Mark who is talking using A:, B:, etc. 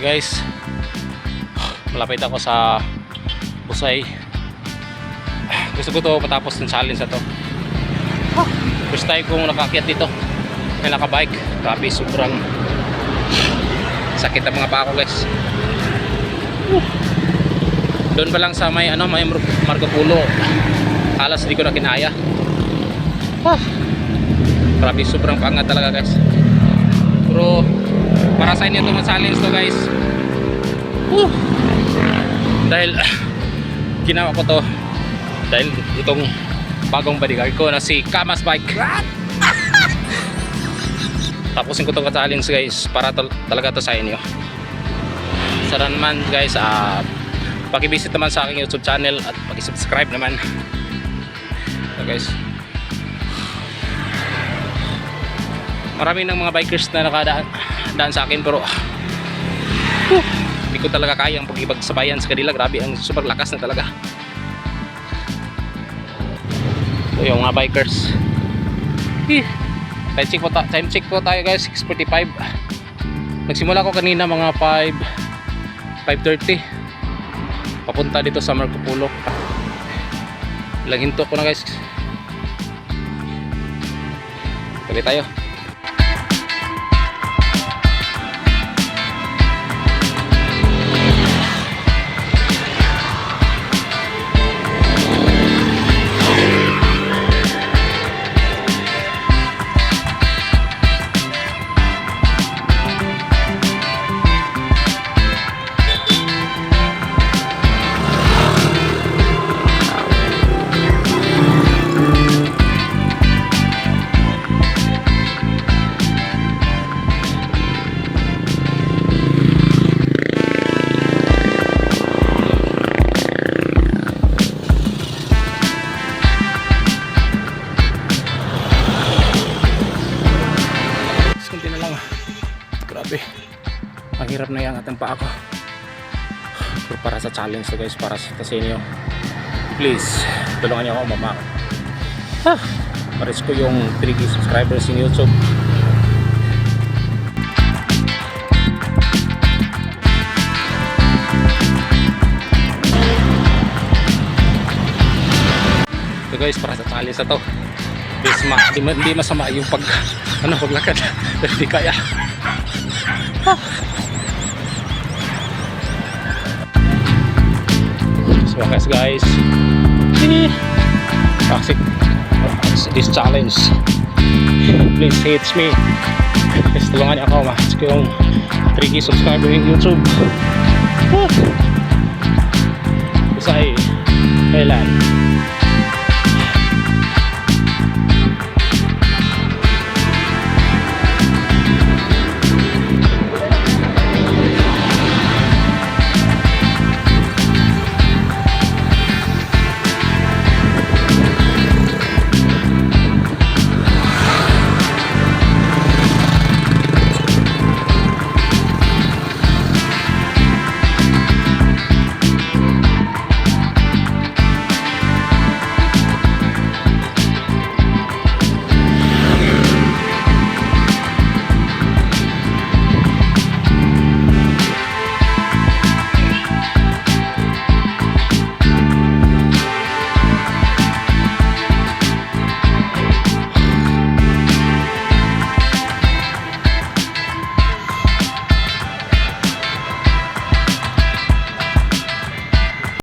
A: Guys, malapit ako sa Busay. Gusto ko to matapos ng challenge na to. First time kong nakakyat dito. May nakabike. Grabe, sobrang sakit ang mga paa ko guys. Doon pa lang sa may ano, may Mar- Marco Polo. Halos di ko na kinaya. Grabe, sobrang pangat talaga guys. Pero para sa inyo itong challenge to guys. Woo! Dahil ginawa ko to dahil itong bagong bodyguard ko na si Kamas Bike. Tapusin ko itong challenge guys para to, talaga to sa inyo. Sa naman guys, ah paki-visit naman sa aking YouTube channel at paki-subscribe naman. So guys, marami ng mga bikers na nakadaan daan sa akin pero whew, hindi ko talaga kayang pagkipagsabayan sa kanila. Grabe ang super lakas na talaga. Ito yung mga bikers. Eh, time check po, ta- time check po tayo guys. 6.45 nagsimula ko kanina mga 5 5.30 papunta dito sa Marco Polo ilang hinto ko na guys. Tuloy tayo Grabe. Ang hirap na iangat ang paa ko. Pero para sa challenge to guys, para sa inyo. Please, tulungan niyo ako mama. Ah, pares ko yung 3K subscribers in YouTube. So guys, para sa challenge na to. Please, ma, di, di masama yung pag ano paglakad pero di kaya so guys guys. Toxic this challenge. Please hate me. Please tulungan niyo ako. Ma ko yung 3k subscriber yung youtube. Woo! Busay Thailand